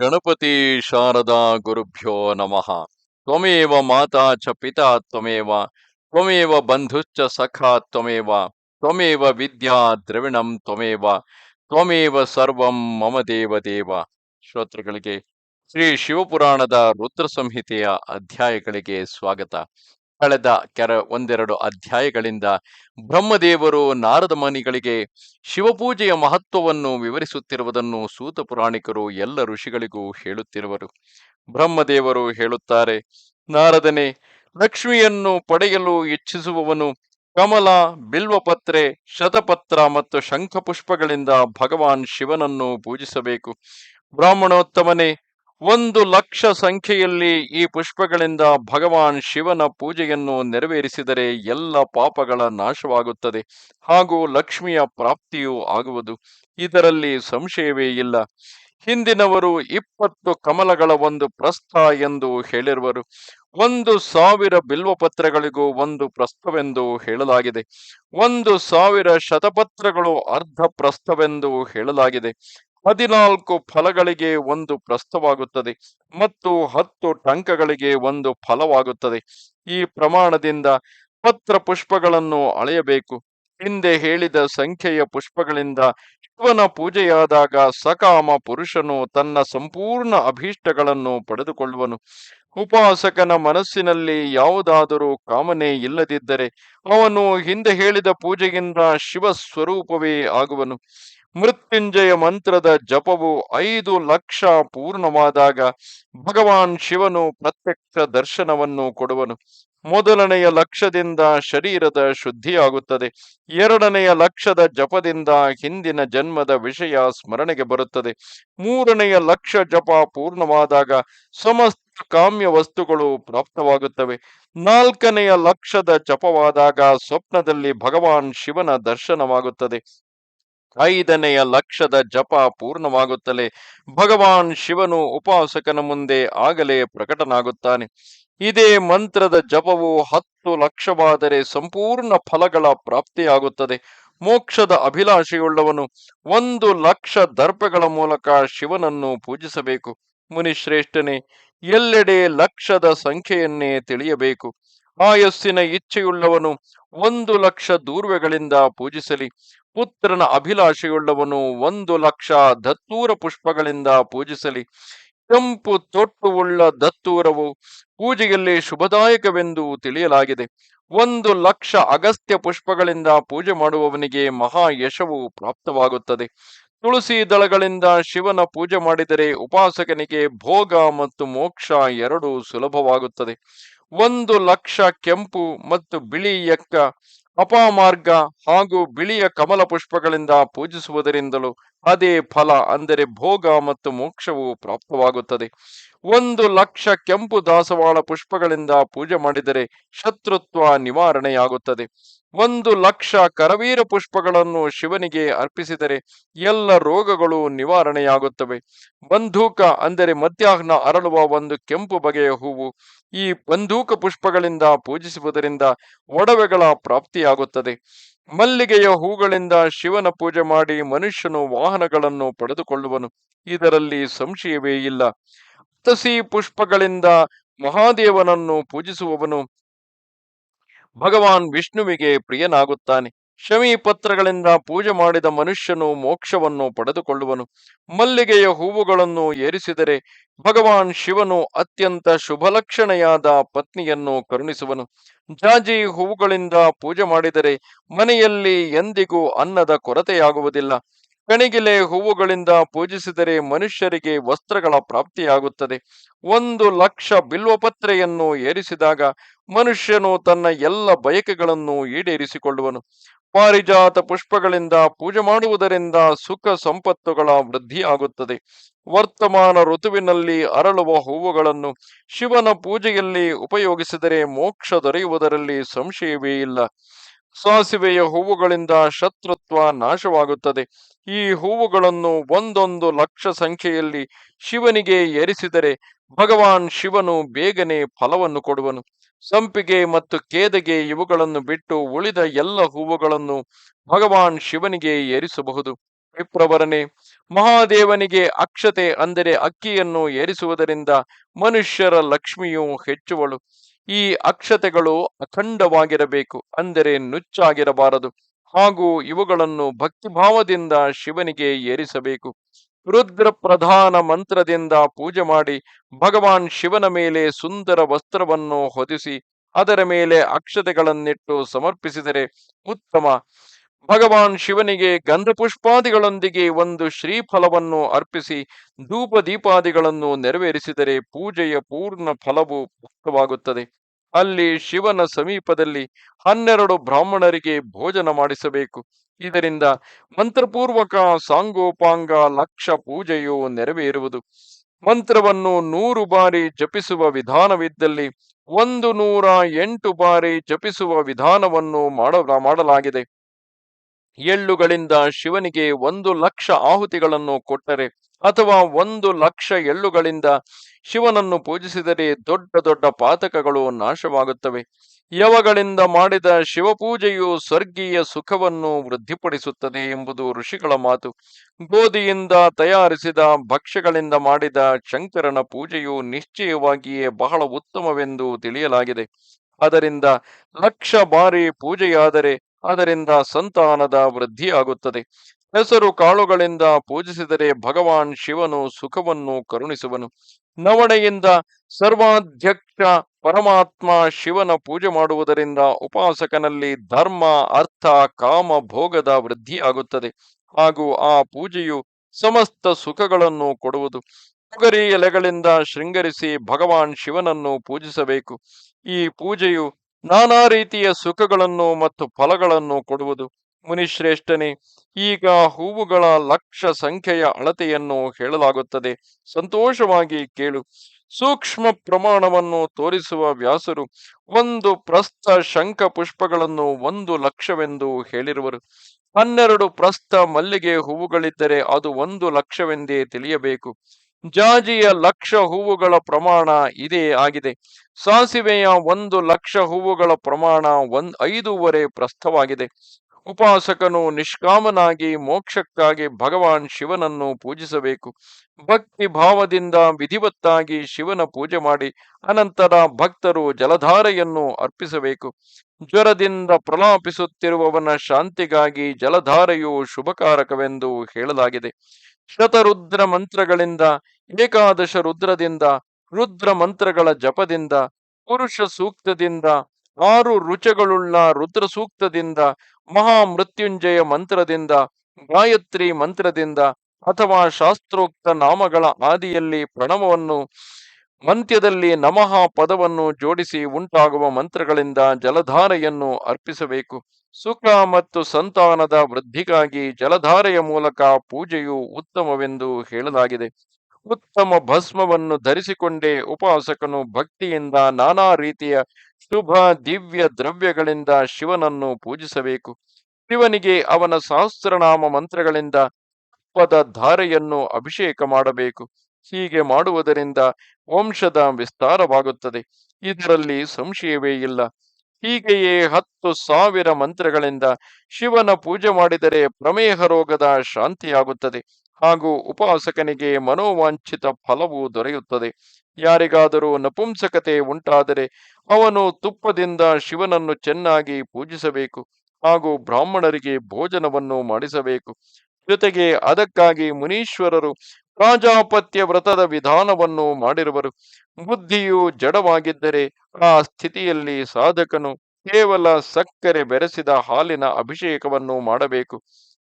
ಗಣಪತಿ ಶಾರದಾ ಗುರುಭ್ಯೋ ನಮಃ. ತ್ವಮೇವ ಮಾತಾ ಚ ಪಿತಾ ತ್ವಮೇವ ತ್ವಮೇವ ಬಂಧುಶ್ಚ ಸಖಾ ತ್ವಮೇವ ತ್ವಮೇವ ವಿದ್ಯಾ ದ್ರವಿಣಂ ತ್ವಮೇವ ತ್ವಮೇವ ಸರ್ವಂ ಮಮ ದೇವ ದೇವ. ಶ್ರೋತೃಗಳಿಗೆ ಶ್ರೀ ಶಿವಪುರಾಣದ ರುದ್ರ ಸಂಹಿತೆಯ ಅಧ್ಯಾಯಗಳಿಗೆ ಸ್ವಾಗತ. ಕಳೆದ ಕೆರ ಒಂದೆರಡು ಅಧ್ಯಾಯಗಳಿಂದ ಬ್ರಹ್ಮದೇವರು ನಾರದ ಮನಿಗಳಿಗೆ ಶಿವಪೂಜೆಯ ಮಹತ್ವವನ್ನು ವಿವರಿಸುತ್ತಿರುವುದನ್ನು ಸೂತ ಪುರಾಣಿಕರು ಎಲ್ಲ ಋಷಿಗಳಿಗೂ ಹೇಳುತ್ತಿರುವರು. ಬ್ರಹ್ಮದೇವರು ಹೇಳುತ್ತಾರೆ, ನಾರದನೆ, ಲಕ್ಷ್ಮಿಯನ್ನು ಪಡೆಯಲು ಇಚ್ಛಿಸುವವನು ಕಮಲ, ಬಿಲ್ವಪತ್ರೆ, ಶತಪತ್ರ ಮತ್ತು ಶಂಖಪುಷ್ಪಗಳಿಂದ ಭಗವಾನ್ ಶಿವನನ್ನು ಪೂಜಿಸಬೇಕು. ಬ್ರಾಹ್ಮಣೋತ್ತಮನೇ ಒಂದು ಲಕ್ಷ ಸಂಖ್ಯೆಯಲ್ಲಿ ಈ ಪುಷ್ಪಗಳಿಂದ ಭಗವಾನ್ ಶಿವನ ಪೂಜೆಯನ್ನು ನೆರವೇರಿಸಿದರೆ ಎಲ್ಲ ಪಾಪಗಳ ನಾಶವಾಗುತ್ತದೆ. ಹಾಗೂ ಲಕ್ಷ್ಮಿಯ ಪ್ರಾಪ್ತಿಯೂ ಆಗುವುದು. ಇದರಲ್ಲಿ ಸಂಶಯವೇ ಇಲ್ಲ. ಹಿಂದಿನವರು ಇಪ್ಪತ್ತು ಕಮಲಗಳ ಒಂದು ಪ್ರಸ್ಥ ಎಂದು ಹೇಳಿರುವರು. ಒಂದು ಸಾವಿರ ಬಿಲ್ವಪತ್ರಗಳಿಗೂ ಒಂದು ಪ್ರಸ್ಥವೆಂದು ಹೇಳಲಾಗಿದೆ. ಒಂದು ಸಾವಿರ ಶತಪತ್ರಗಳು ಅರ್ಧ ಪ್ರಸ್ಥವೆಂದು ಹೇಳಲಾಗಿದೆ. ಹದಿನಾಲ್ಕು ಫಲಗಳಿಗೆ ಒಂದು ಪ್ರಸ್ಥವಾಗುತ್ತದೆ ಮತ್ತು ಹತ್ತು ಟಂಕಗಳಿಗೆ ಒಂದು ಫಲವಾಗುತ್ತದೆ. ಈ ಪ್ರಮಾಣದಿಂದ ಪತ್ರ ಪುಷ್ಪಗಳನ್ನು ಅಳೆಯಬೇಕು. ಹಿಂದೆ ಹೇಳಿದ ಸಂಖ್ಯೆಯ ಪುಷ್ಪಗಳಿಂದ ಶಿವನ ಪೂಜೆಯಾದಾಗ ಸಕಾಮ ಪುರುಷನು ತನ್ನ ಸಂಪೂರ್ಣ ಅಭೀಷ್ಟಗಳನ್ನು ಪಡೆದುಕೊಳ್ಳುವನು. ಉಪಾಸಕನ ಮನಸ್ಸಿನಲ್ಲಿ ಯಾವುದಾದರೂ ಕಾಮನೆ ಇಲ್ಲದಿದ್ದರೆ ಅವನು ಹಿಂದೆ ಹೇಳಿದ ಪೂಜೆಯಿಂದ ಶಿವ ಸ್ವರೂಪವೇ ಆಗುವನು. ಮೃತ್ಯುಂಜಯ ಮಂತ್ರದ ಜಪವು ಐದು ಲಕ್ಷ ಪೂರ್ಣವಾದಾಗ ಭಗವಾನ್ ಶಿವನು ಪ್ರತ್ಯಕ್ಷ ದರ್ಶನವನ್ನು ಕೊಡುವನು. ಮೊದಲನೆಯ ಲಕ್ಷದಿಂದ ಶರೀರದ ಶುದ್ಧಿಯಾಗುತ್ತದೆ. ಎರಡನೆಯ ಲಕ್ಷದ ಜಪದಿಂದ ಹಿಂದಿನ ಜನ್ಮದ ವಿಷಯ ಸ್ಮರಣೆಗೆ ಬರುತ್ತದೆ. ಮೂರನೆಯ ಲಕ್ಷ ಜಪ ಪೂರ್ಣವಾದಾಗ ಸಮಸ್ತ ಕಾಮ್ಯ ವಸ್ತುಗಳು ಪ್ರಾಪ್ತವಾಗುತ್ತವೆ. ನಾಲ್ಕನೆಯ ಲಕ್ಷದ ಜಪವಾದಾಗ ಸ್ವಪ್ನದಲ್ಲಿ ಭಗವಾನ್ ಶಿವನ ದರ್ಶನವಾಗುತ್ತದೆ. ಐದನೆಯ ಲಕ್ಷದ ಜಪ ಪೂರ್ಣವಾಗುತ್ತಲೇ ಭಗವಾನ್ ಶಿವನು ಉಪಾಸಕನ ಮುಂದೆ ಆಗಲೇ ಪ್ರಕಟನಾಗುತ್ತಾನೆ. ಇದೇ ಮಂತ್ರದ ಜಪವು ಹತ್ತು ಲಕ್ಷವಾದರೆ ಸಂಪೂರ್ಣ ಫಲಗಳ ಪ್ರಾಪ್ತಿಯಾಗುತ್ತದೆ. ಮೋಕ್ಷದ ಅಭಿಲಾಷೆಯುಳ್ಳವನು ಒಂದು ಲಕ್ಷ ದರ್ಪಗಳ ಮೂಲಕ ಶಿವನನ್ನು ಪೂಜಿಸಬೇಕು. ಮುನಿಶ್ರೇಷ್ಠನೇ, ಎಲ್ಲೆಡೆ ಲಕ್ಷದ ಸಂಖ್ಯೆಯನ್ನೇ ತಿಳಿಯಬೇಕು. ಆಯಸ್ಸಿನ ಇಚ್ಛೆಯುಳ್ಳವನು ಒಂದು ಲಕ್ಷ ದೂರ್ವೆಗಳಿಂದ ಪೂಜಿಸಲಿ. ಪುತ್ರನ ಅಭಿಲಾಷೆಯುಳ್ಳವನು ಒಂದು ಲಕ್ಷ ದತ್ತೂರ ಪುಷ್ಪಗಳಿಂದ ಪೂಜಿಸಲಿ. ಕೆಂಪು ತೊಟ್ಟುವುಳ್ಳ ದತ್ತೂರವು ಪೂಜೆಯಲ್ಲಿ ಶುಭದಾಯಕವೆಂದು ತಿಳಿಯಲಾಗಿದೆ. ಒಂದು ಲಕ್ಷ ಅಗಸ್ತ್ಯ ಪುಷ್ಪಗಳಿಂದ ಪೂಜೆ ಮಾಡುವವನಿಗೆ ಮಹಾ ಯಶವು ಪ್ರಾಪ್ತವಾಗುತ್ತದೆ. ತುಳಸಿ ದಳಗಳಿಂದ ಶಿವನ ಪೂಜೆ ಮಾಡಿದರೆ ಉಪಾಸಕನಿಗೆ ಭೋಗ ಮತ್ತು ಮೋಕ್ಷ ಎರಡೂ ಸುಲಭವಾಗುತ್ತದೆ. ಒಂದು ಲಕ್ಷ ಕೆಂಪು ಮತ್ತು ಬಿಳಿ ಎಕ್ಕ ಅಪಾಮಾರ್ಗ ಹಾಗೂ ಬಿಳಿಯ ಕಮಲ ಪುಷ್ಪಗಳಿಂದ ಪೂಜಿಸುವುದರಿಂದಲೂ ಅದೇ ಫಲ ಅಂದರೆ ಭೋಗ ಮತ್ತು ಮೋಕ್ಷವು ಪ್ರಾಪ್ತವಾಗುತ್ತದೆ. ಒಂದು ಲಕ್ಷ ಕೆಂಪು ದಾಸವಾಳ ಪುಷ್ಪಗಳಿಂದ ಪೂಜೆ ಮಾಡಿದರೆ ಶತ್ರುತ್ವ ನಿವಾರಣೆಯಾಗುತ್ತದೆ. ಒಂದು ಲಕ್ಷ ಕರವೀರ ಪುಷ್ಪಗಳನ್ನು ಶಿವನಿಗೆ ಅರ್ಪಿಸಿದರೆ ಎಲ್ಲ ರೋಗಗಳು ನಿವಾರಣೆಯಾಗುತ್ತವೆ. ಬಂಧೂಕ ಅಂದರೆ ಮಧ್ಯಾಹ್ನ ಅರಳುವ ಒಂದು ಕೆಂಪು ಬಗೆಯ ಹೂವು ಈ ಬಂಧೂಕ ಪುಷ್ಪಗಳಿಂದ ಪೂಜಿಸುವುದರಿಂದ ಒಡವೆಗಳ ಪ್ರಾಪ್ತಿಯಾಗುತ್ತದೆ. ಮಲ್ಲಿಗೆಯ ಹೂಗಳಿಂದ ಶಿವನ ಪೂಜೆ ಮಾಡಿ ಮನುಷ್ಯನು ವಾಹನಗಳನ್ನು ಪಡೆದುಕೊಳ್ಳುವನು. ಇದರಲ್ಲಿ ಸಂಶಯವೇ ಇಲ್ಲ. ತಸಿ ಪುಷ್ಪಗಳಿಂದ ಮಹಾದೇವನನ್ನು ಪೂಜಿಸುವವನು ಭಗವಾನ್ ವಿಷ್ಣುವಿಗೆ ಪ್ರಿಯನಾಗುತ್ತಾನೆ. ಶಮಿ ಪತ್ರಗಳಿಂದ ಪೂಜೆ ಮಾಡಿದ ಮನುಷ್ಯನು ಮೋಕ್ಷವನ್ನು ಪಡೆದುಕೊಳ್ಳುವನು. ಮಲ್ಲಿಗೆಯ ಹೂವುಗಳನ್ನು ಏರಿಸಿದರೆ ಭಗವಾನ್ ಶಿವನು ಅತ್ಯಂತ ಶುಭಲಕ್ಷಣೆಯಾದ ಪತ್ನಿಯನ್ನು ಕರುಣಿಸುವನು. ಜಾಜಿ ಹೂವುಗಳಿಂದ ಪೂಜೆ ಮಾಡಿದರೆ ಮನೆಯಲ್ಲಿ ಎಂದಿಗೂ ಅನ್ನದ ಕೊರತೆಯಾಗುವುದಿಲ್ಲ. ಕಣಿಗಿಲೆ ಹೂವುಗಳಿಂದ ಪೂಜಿಸಿದರೆ ಮನುಷ್ಯರಿಗೆ ವಸ್ತ್ರಗಳ ಪ್ರಾಪ್ತಿಯಾಗುತ್ತದೆ. ಒಂದು ಲಕ್ಷ ಬಿಲ್ವಪತ್ರೆಯನ್ನು ಏರಿಸಿದಾಗ ಮನುಷ್ಯನು ತನ್ನ ಎಲ್ಲ ಬಯಕೆಗಳನ್ನು ಈಡೇರಿಸಿಕೊಳ್ಳುವನು. ಪಾರಿಜಾತ ಪುಷ್ಪಗಳಿಂದ ಪೂಜೆ ಮಾಡುವುದರಿಂದ ಸುಖ ಸಂಪತ್ತುಗಳ ವೃದ್ಧಿಯಾಗುತ್ತದೆ. ವರ್ತಮಾನ ಋತುವಿನಲ್ಲಿ ಅರಳುವ ಹೂವುಗಳನ್ನು ಶಿವನ ಪೂಜೆಯಲ್ಲಿ ಉಪಯೋಗಿಸಿದರೆ ಮೋಕ್ಷ ದೊರೆಯುವುದರಲ್ಲಿ ಸಂಶಯವೇ ಇಲ್ಲ. ಸಾಸಿವೆಯ ಹೂವುಗಳಿಂದ ಶತ್ರುತ್ವ ನಾಶವಾಗುತ್ತದೆ. ಈ ಹೂವುಗಳನ್ನು ಒಂದೊಂದು ಲಕ್ಷ ಸಂಖ್ಯೆಯಲ್ಲಿ ಶಿವನಿಗೆ ಏರಿಸಿದರೆ ಭಗವಾನ್ ಶಿವನು ಬೇಗನೆ ಫಲವನ್ನು ಕೊಡುವನು. ಸಂಪಿಗೆ ಮತ್ತು ಕೇದಗೆ ಇವುಗಳನ್ನು ಬಿಟ್ಟು ಉಳಿದ ಎಲ್ಲ ಹೂವುಗಳನ್ನು ಭಗವಾನ್ ಶಿವನಿಗೆ ಏರಿಸಬಹುದು. ವಿಪ್ರವರನೆ ಮಹಾದೇವನಿಗೆ ಅಕ್ಷತೆ ಅಂದರೆ ಅಕ್ಕಿಯನ್ನು ಏರಿಸುವುದರಿಂದ ಮನುಷ್ಯರ ಲಕ್ಷ್ಮಿಯು ಹೆಚ್ಚುವಳು. ಈ ಅಕ್ಷತೆಗಳು ಅಖಂಡವಾಗಿರಬೇಕು ಅಂದರೆ ನುಚ್ಚಾಗಿರಬಾರದು. ಹಾಗೂ ಇವುಗಳನ್ನು ಭಕ್ತಿಭಾವದಿಂದ ಶಿವನಿಗೆ ಏರಿಸಬೇಕು. ರುದ್ರ ಪ್ರಧಾನ ಮಂತ್ರದಿಂದ ಪೂಜೆ ಮಾಡಿ ಭಗವಾನ್ ಶಿವನ ಮೇಲೆ ಸುಂದರ ವಸ್ತ್ರವನ್ನು ಹೊದಿಸಿ ಅದರ ಮೇಲೆ ಅಕ್ಷತೆಗಳನ್ನಿಟ್ಟು ಸಮರ್ಪಿಸಿದರೆ ಉತ್ತಮ. ಭಗವಾನ್ ಶಿವನಿಗೆ ಗಂಧಪುಷ್ಪಾದಿಗಳೊಂದಿಗೆ ಒಂದು ಶ್ರೀಫಲವನ್ನು ಅರ್ಪಿಸಿ ಧೂಪ ದೀಪಾದಿಗಳನ್ನು ನೆರವೇರಿಸಿದರೆ ಪೂಜೆಯ ಪೂರ್ಣ ಫಲವು ಮುಕ್ತವಾಗುತ್ತದೆ. ಅಲ್ಲಿ ಶಿವನ ಸಮೀಪದಲ್ಲಿ ಹನ್ನೆರಡು ಬ್ರಾಹ್ಮಣರಿಗೆ ಭೋಜನ ಮಾಡಿಸಬೇಕು. ಇದರಿಂದ ಮಂತ್ರಪೂರ್ವಕ ಸಾಂಗೋಪಾಂಗ ಲಕ್ಷ ಪೂಜೆಯು ನೆರವೇರುವುದು. ಮಂತ್ರವನ್ನು ನೂರು ಬಾರಿ ಜಪಿಸುವ ವಿಧಾನವಿದ್ದಲ್ಲಿ ಒಂದು ನೂರ ಎಂಟು ಬಾರಿ ಜಪಿಸುವ ವಿಧಾನವನ್ನು ಮಾಡ, ಮಾಡಲಾಗಿದೆ. ಎಳ್ಳುಗಳಿಂದ ಶಿವನಿಗೆ ಒಂದು ಲಕ್ಷ ಆಹುತಿಗಳನ್ನು ಕೊಟ್ಟರೆ ಅಥವಾ ಒಂದು ಲಕ್ಷ ಎಳ್ಳುಗಳಿಂದ ಶಿವನನ್ನು ಪೂಜಿಸಿದರೆ ದೊಡ್ಡ ದೊಡ್ಡ ಪಾತಕಗಳು ನಾಶವಾಗುತ್ತವೆ. ಯವಗಳಿಂದ ಮಾಡಿದ ಶಿವಪೂಜೆಯು ಸ್ವರ್ಗೀಯ ಸುಖವನ್ನು ವೃದ್ಧಿಪಡಿಸುತ್ತದೆ ಎಂಬುದು ಋಷಿಗಳ ಮಾತು. ಗೋಧಿಯಿಂದ ತಯಾರಿಸಿದ ಭಕ್ಷ್ಯಗಳಿಂದ ಮಾಡಿದ ಶಂಕರನ ಪೂಜೆಯು ನಿಶ್ಚಯವಾಗಿಯೇ ಬಹಳ ಉತ್ತಮವೆಂದು ತಿಳಿಯಲಾಗಿದೆ. ಅದರಿಂದ ಲಕ್ಷ ಬಾರಿ ಪೂಜೆಯಾದರೆ ಅದರಿಂದ ಸಂತಾನದ ವೃದ್ಧಿಯಾಗುತ್ತದೆ ಹೆಸರು ಕಾಳುಗಳಿಂದ ಪೂಜಿಸಿದರೆ ಭಗವಾನ್ ಶಿವನು ಸುಖವನ್ನು ಕರುಣಿಸುವನು. ನವಣೆಯಿಂದ ಸರ್ವಾಧ್ಯಕ್ಷ ಪರಮಾತ್ಮ ಶಿವನ ಪೂಜೆ ಮಾಡುವುದರಿಂದ ಉಪಾಸಕನಲ್ಲಿ ಧರ್ಮ, ಅರ್ಥ, ಕಾಮ, ಭೋಗದ ವೃದ್ಧಿಯಾಗುತ್ತದೆ ಹಾಗೂ ಆ ಪೂಜೆಯು ಸಮಸ್ತ ಸುಖಗಳನ್ನು ಕೊಡುವುದು. ತೊಗರಿ ಎಲೆಗಳಿಂದ ಶೃಂಗರಿಸಿ ಭಗವಾನ್ ಶಿವನನ್ನು ಪೂಜಿಸಬೇಕು. ಈ ಪೂಜೆಯು ನಾನಾ ರೀತಿಯ ಸುಖಗಳನ್ನು ಮತ್ತು ಫಲಗಳನ್ನು ಕೊಡುವುದು. ಮುನಿಶ್ರೇಷ್ಠನೇ, ಈಗ ಹೂವುಗಳ ಲಕ್ಷ ಸಂಖ್ಯೆಯ ಅಳತೆಯನ್ನು ಹೇಳಲಾಗುತ್ತದೆ. ಸಂತೋಷವಾಗಿ ಕೇಳು. ಸೂಕ್ಷ್ಮ ಪ್ರಮಾಣವನ್ನು ತೋರಿಸುವ ವ್ಯಾಸರು ಒಂದು ಪ್ರಸ್ಥ ಶಂಖ ಪುಷ್ಪಗಳನ್ನು ಒಂದು ಲಕ್ಷವೆಂದು ಹೇಳಿರುವರು. ಹನ್ನೆರಡು ಪ್ರಸ್ಥ ಮಲ್ಲಿಗೆ ಹೂವುಗಳಿದ್ದರೆ ಅದು ಒಂದು ಲಕ್ಷವೆಂದೇ ತಿಳಿಯಬೇಕು. ಜಾಜಿಯ ಲಕ್ಷ ಹೂವುಗಳ ಪ್ರಮಾಣ ಇದೇ ಆಗಿದೆ. ಸಾಸಿವೆಯ ಒಂದು ಲಕ್ಷ ಹೂವುಗಳ ಪ್ರಮಾಣ ಒಂದ್ ಐದೂವರೆ ಪ್ರಸ್ಥವಾಗಿದೆ. ಉಪಾಸಕನು ನಿಷ್ಕಾಮನಾಗಿ ಮೋಕ್ಷಕ್ಕಾಗಿ ಭಗವಾನ್ ಶಿವನನ್ನು ಪೂಜಿಸಬೇಕು. ಭಕ್ತಿ ಭಾವದಿಂದ ವಿಧಿವತ್ತಾಗಿ ಶಿವನ ಪೂಜೆ ಮಾಡಿ, ಅನಂತರ ಭಕ್ತರು ಜಲಧಾರೆಯನ್ನು ಅರ್ಪಿಸಬೇಕು. ಜ್ವರದಿಂದ ಪ್ರಲಾಪಿಸುತ್ತಿರುವವನ ಶಾಂತಿಗಾಗಿ ಜಲಧಾರೆಯು ಶುಭಕಾರಕವೆಂದು ಹೇಳಲಾಗಿದೆ. ಶತರುದ್ರ ಮಂತ್ರಗಳಿಂದ, ಏಕಾದಶ ರುದ್ರದಿಂದ, ರುದ್ರ ಮಂತ್ರಗಳ ಜಪದಿಂದ, ಪುರುಷ ಸೂಕ್ತದಿಂದ, ಆರು ರುಚಗಳುಳ್ಳ ರುದ್ರ ಸೂಕ್ತದಿಂದ ಮಹಾ ಮೃತ್ಯುಂಜಯ ಮಂತ್ರದಿಂದ, ಗಾಯತ್ರಿ ಮಂತ್ರದಿಂದ ಅಥವಾ ಶಾಸ್ತ್ರೋಕ್ತ ನಾಮಗಳ ಆದಿಯಲ್ಲಿ ಪ್ರಣವವನ್ನು ಮಂತ್ಯದಲ್ಲಿ ನಮಃ ಪದವನ್ನು ಜೋಡಿಸಿ ಉಂಟಾಗುವ ಮಂತ್ರಗಳಿಂದ ಜಲಧಾರೆಯನ್ನು ಅರ್ಪಿಸಬೇಕು. ಸುಖ ಮತ್ತು ಸಂತಾನದ ವೃದ್ಧಿಗಾಗಿ ಜಲಧಾರೆಯ ಮೂಲಕ ಪೂಜೆಯು ಉತ್ತಮವೆಂದು ಹೇಳಲಾಗಿದೆ. ಉತ್ತಮ ಭಸ್ಮವನ್ನು ಧರಿಸಿಕೊಂಡೇ ಉಪಾಸಕನು ಭಕ್ತಿಯಿಂದ ನಾನಾ ರೀತಿಯ ಶುಭ, ದಿವ್ಯ ದ್ರವ್ಯಗಳಿಂದ ಶಿವನನ್ನು ಪೂಜಿಸಬೇಕು. ಶಿವನಿಗೆ ಅವನ ಸಹಸ್ರನಾಮ ಮಂತ್ರಗಳಿಂದ ಪದ ಧಾರೆಯನ್ನು ಅಭಿಷೇಕ ಮಾಡಬೇಕು. ಹೀಗೆ ಮಾಡುವುದರಿಂದ ವಂಶದ ವಿಸ್ತಾರವಾಗುತ್ತದೆ. ಇದರಲ್ಲಿ ಸಂಶಯವೇ ಇಲ್ಲ. ಹೀಗೆಯೇ ಹತ್ತು ಸಾವಿರ ಮಂತ್ರಗಳಿಂದ ಶಿವನ ಪೂಜೆ ಮಾಡಿದರೆ ಪ್ರಮೇಹ ರೋಗದ ಶಾಂತಿಯಾಗುತ್ತದೆ ಹಾಗೂ ಉಪಾಸಕನಿಗೆ ಮನೋವಾಂಛಿತ ಫಲವು ದೊರೆಯುತ್ತದೆ. ಯಾರಿಗಾದರೂ ನಪುಂಸಕತೆ ಉಂಟಾದರೆ ಅವನು ತುಪ್ಪದಿಂದ ಶಿವನನ್ನು ಚೆನ್ನಾಗಿ ಪೂಜಿಸಬೇಕು ಹಾಗೂ ಬ್ರಾಹ್ಮಣರಿಗೆ ಭೋಜನವನ್ನು ಮಾಡಿಸಬೇಕು. ಜೊತೆಗೆ ಅದಕ್ಕಾಗಿ ಮುನೀಶ್ವರರು ಪ್ರಾಜಾಪತ್ಯ ವ್ರತದ ವಿಧಾನವನ್ನು ಮಾಡಿರುವರು. ಬುದ್ಧಿಯು ಜಡವಾಗಿದ್ದರೆ ಆ ಸ್ಥಿತಿಯಲ್ಲಿ ಸಾಧಕನು ಕೇವಲ ಸಕ್ಕರೆ ಬೆರೆಸಿದ ಹಾಲಿನ ಅಭಿಷೇಕವನ್ನು ಮಾಡಬೇಕು.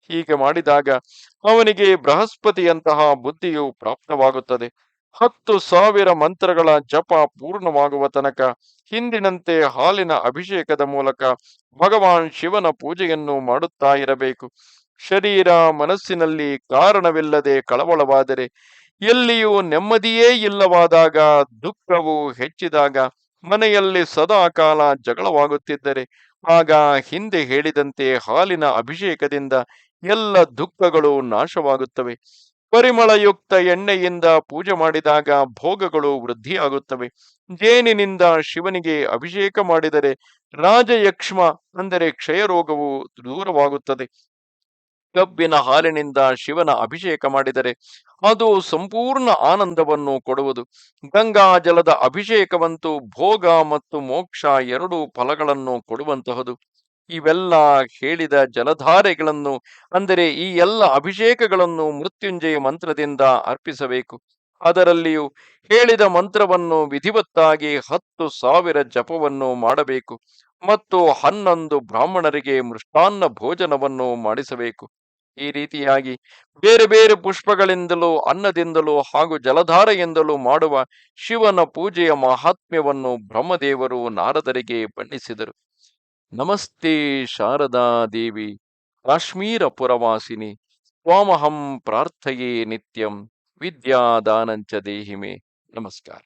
ಹೀಗೆ ಮಾಡಿದಾಗ ಅವನಿಗೆ ಬೃಹಸ್ಪತಿಯಂತಹ ಬುದ್ಧಿಯು ಪ್ರಾಪ್ತವಾಗುತ್ತದೆ. ಹತ್ತು ಸಾವಿರ ಮಂತ್ರಗಳ ಜಪ ಪೂರ್ಣವಾಗುವ ತನಕ ಹಿಂದಿನಂತೆ ಹಾಲಿನ ಅಭಿಷೇಕದ ಮೂಲಕ ಭಗವಾನ್ ಶಿವನ ಪೂಜೆಯನ್ನು ಮಾಡುತ್ತಾ ಇರಬೇಕು. ಶರೀರ ಮನಸ್ಸಿನಲ್ಲಿ ಕಾರಣವಿಲ್ಲದೆ ಕಳವಳವಾದರೆ ಎಲ್ಲಿಯೂ ನೆಮ್ಮದಿಯೇ ಇಲ್ಲವಾದಾಗ ದುಃಖವು ಹೆಚ್ಚಿದಾಗ ಮನೆಯಲ್ಲಿ ಸದಾ ಕಾಲ ಜಗಳವಾಗುತ್ತಿದ್ದರೆ ಆಗ ಹಿಂದೆ ಹೇಳಿದಂತೆ ಹಾಲಿನ ಅಭಿಷೇಕದಿಂದ ಎಲ್ಲ ದುಃಖಗಳು ನಾಶವಾಗುತ್ತವೆ. ಪರಿಮಳಯುಕ್ತ ಎಣ್ಣೆಯಿಂದ ಪೂಜೆ ಮಾಡಿದಾಗ ಭೋಗಗಳು ವೃದ್ಧಿಯಾಗುತ್ತವೆ. ಜೇನಿನಿಂದ ಶಿವನಿಗೆ ಅಭಿಷೇಕ ಮಾಡಿದರೆ ರಾಜಯಕ್ಷ್ಮ ಅಂದರೆ ಕ್ಷಯರೋಗವು ದೂರವಾಗುತ್ತದೆ. ಕಬ್ಬಿನ ಹಾಲಿನಿಂದ ಶಿವನ ಅಭಿಷೇಕ ಮಾಡಿದರೆ ಅದು ಸಂಪೂರ್ಣ ಆನಂದವನ್ನು ಕೊಡುವುದು. ಗಂಗಾ ಜಲದ ಅಭಿಷೇಕವಂತೂ ಭೋಗ ಮತ್ತು ಮೋಕ್ಷ ಎರಡು ಫಲಗಳನ್ನು ಕೊಡುವಂತಹದು. ಇವೆಲ್ಲ ಹೇಳಿದ ಜಲಧಾರೆಗಳನ್ನು, ಅಂದರೆ ಈ ಎಲ್ಲ ಅಭಿಷೇಕಗಳನ್ನು ಮೃತ್ಯುಂಜಯ ಮಂತ್ರದಿಂದ ಅರ್ಪಿಸಬೇಕು. ಅದರಲ್ಲಿಯೂ ಹೇಳಿದ ಮಂತ್ರವನ್ನು ವಿಧಿವತ್ತಾಗಿ ಹತ್ತು ಸಾವಿರ ಜಪವನ್ನು ಮಾಡಬೇಕು ಮತ್ತು ಹನ್ನೊಂದು ಬ್ರಾಹ್ಮಣರಿಗೆ ಮೃಷ್ಟಾನ್ನ ಭೋಜನವನ್ನು ಮಾಡಿಸಬೇಕು. ಈ ರೀತಿಯಾಗಿ ಬೇರೆ ಬೇರೆ ಪುಷ್ಪಗಳಿಂದಲೂ, ಅನ್ನದಿಂದಲೂ ಹಾಗೂ ಜಲಧಾರೆಯಿಂದಲೂ ಮಾಡುವ ಶಿವನ ಪೂಜೆಯ ಮಹಾತ್ಮ್ಯವನ್ನು ಬ್ರಹ್ಮದೇವರು ನಾರದರಿಗೆ ಬಣ್ಣಿಸಿದರು. ನಮಸ್ತೆ ಶಾರದಾ ದೇವಿ ಕಾಶ್ಮೀರ ಪುರವಾಸಿನಿ ಸ್ವಾಮಹಂ ಪ್ರಾರ್ಥಯೇ ನಿತ್ಯಂ, ವಿದ್ಯಾದಾನಂಚ ದೇಹಿಮೆ. ನಮಸ್ಕಾರ.